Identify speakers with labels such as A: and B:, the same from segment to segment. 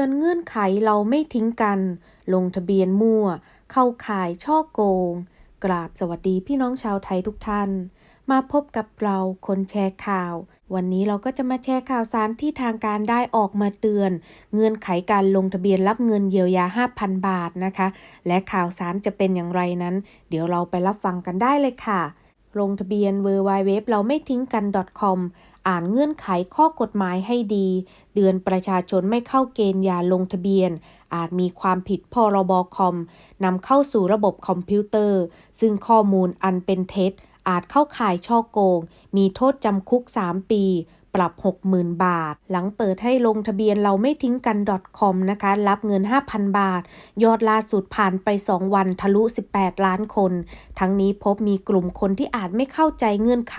A: อนเงื่อนไขเราไม่ทิ้งกัน ลงทะเบียนมั่ว เข้าข่ายช่อโกง กราบสวัสดีพี่น้องชาวไทยทุกท่าน มาพบกับเราคนแชร์ข่าว วันนี้เราก็จะมาแชร์ข่าวสารที่ทางการได้ออกมาเตือน เงื่อนไขการลงทะเบียนรับเงินเยียวยา 5,000 บาทนะคะ และข่าวสารจะเป็นอย่างไรนั้น เดี๋ยวเราไปรับฟังกันได้เลยค่ะ ลงทะเบียน w w w เราไม่ทิ้งกัน .com อ่านเงื่อนไขข้อกฎหมายให้ดี เดือนประชาชนไม่เข้าเกณฑ์อย่าลงทะเบียน อาจมีความผิดพรบคอมนำเข้าสู่ระบบคอมพิวเตอร์ ซึ่งข้อมูลอันเป็นเท็จ อาจเข้าข่ายช่อโกง มีโทษจำคุก 3 ปี ปรับ 60,000 บาท หลังเปิดให้ลงทะเบียนเราไม่ทิ้งกัน .com นะคะ รับเงิน 5,000 บาท ยอดล่าสุดผ่านไป 2 วันทะลุ 18 ล้านคน ทั้งนี้พบมีกลุ่มคนที่อาจไม่เข้าใจเงื่อนไข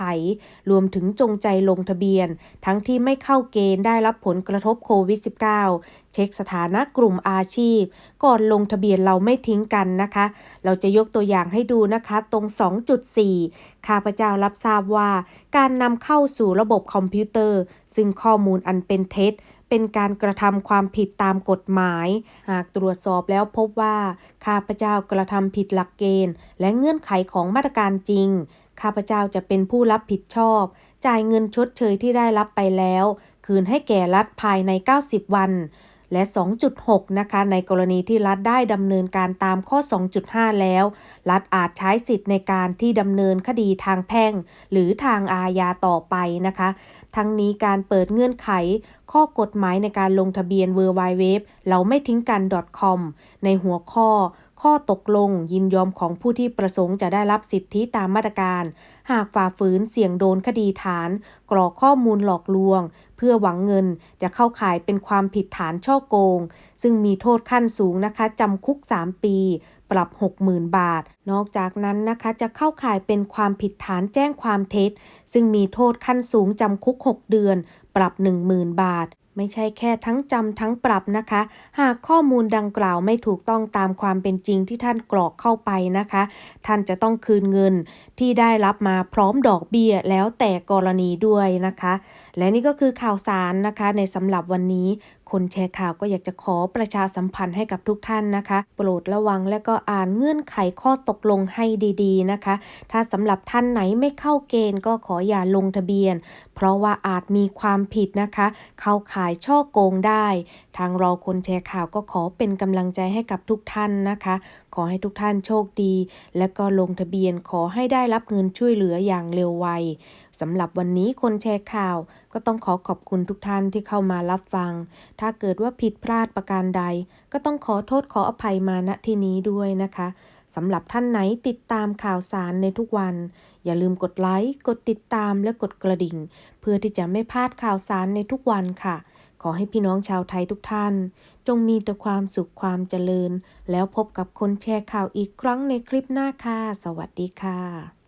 A: รวมถึงจงใจลงทะเบียน ทั้งที่ไม่เข้าเกณฑ์ได้รับผลกระทบโควิด -19 เช็คสถานะกลุ่มอาชีพ ก่อนลงทะเบียนเราไม่ทิ้งกันนะคะ เราจะยกตัวอย่างให้ดูนะคะตรง 2.4 ข้าพเจ้ารับทราบว่า การนำเข้าสู่ระบบคอมพิวเตอร์อร์ ซึ่งข้อมูลอันเป็นเท็จ เป็นการกระทำความผิดตามกฎหมาย หากตรวจสอบแล้วพบว่า ข้าพเจ้ากระทำผิดหลักเกณฑ์ และเงื่อนไขของมาตรการจริง ข้าพเจ้าจะเป็นผู้รับผิดชอบ จ่ายเงินชดเชยที่ได้รับไปแล้ว คืนให้แก่รัฐภายใน 90 วัน และ 2.6 นะคะ ในกรณีที่รัฐได้ดำเนินการตามข้อ 2.5 แล้ว รัฐอาจใช้สิทธิ์ในการที่ดำเนินคดีทางแพ่ง หรือทางอาญาต่อไปนะคะ ทั้งนี้การเปิดเงื่อนไขข้อกฎหมายในการลงทะเบียน w w w เราไม่ทิ้งกัน .com ในหัวข้อ ข้อตกลงยินยอมของผู้ที่ประสงค์จะได้รับสิทธิตามมาตรการ หากฝ่าฝืนเสี่ยงโดนคดีฐาน กรอกข้อมูลหลอกลวง เพื่อหวังเงินจะเข้าข่ายเป็นความผิดฐานช่อโกง ซึ่งมีโทษขั้นสูงนะคะจำคุก 3 ปี ปรับ 60,000 บาท นอกจากนั้นนะคะจะเข้าข่ายเป็นความผิดฐานแจ้งความเท็จ ซึ่งมีโทษขั้นสูงจำคุก 6 เดือน ปรับ 10,000 บาท ไม่ใช่แค่ทั้งจำทั้งปรับนะคะ หากข้อมูลดังกล่าวไม่ถูกต้องตามความเป็นจริงที่ท่านกรอกเข้าไปนะคะ ท่านจะต้องคืนเงินที่ได้รับมาพร้อมดอกเบี้ยแล้วแต่กรณีด้วยนะคะ และนี่ก็คือข่าวสารนะคะในสำหรับวันนี้ คนแชร์ข่าวก็อยากจะขอประชาสัมพันธ์ให้กับทุกท่านนะคะ โปรดระวังและก็อ่านเงื่อนไขข้อตกลงให้ดีๆนะคะ ถ้าสำหรับท่านไหนไม่เข้าเกณฑ์ก็ขออย่าลงทะเบียน เพราะว่าอาจมีความผิดนะคะ เข้าขายช่อโกงได้ ทางเราคนแชร์ข่าวก็ขอเป็นกำลังใจให้กับทุกท่านนะคะ ขอให้ทุกท่านโชคดี และก็ลงทะเบียนขอให้ได้รับเงินช่วยเหลืออย่างเร็วไว สำหรับวันนี้คนแชร์ข่าว ก็ต้องขอขอบคุณทุกท่านที่เข้ามารับฟัง ถ้าเกิดว่าผิดพลาดประการใด ก็ต้องขอโทษขออภัยมาณที่นี้ด้วยนะคะสำหรับท่านไหนติดตามข่าวสารในทุกวัน อย่าลืมกดไลค์ กดติดตามและกดกระดิ่ง เพื่อที่จะไม่พลาดข่าวสารในทุกวันค่ะ ขอให้พี่น้องชาวไทยทุกท่าน จงมีแต่ความสุขความเจริญ แล้วพบกับคนแชร์ข่าวอีกครั้งในคลิปหน้าค่ะ สวัสดีค่ะ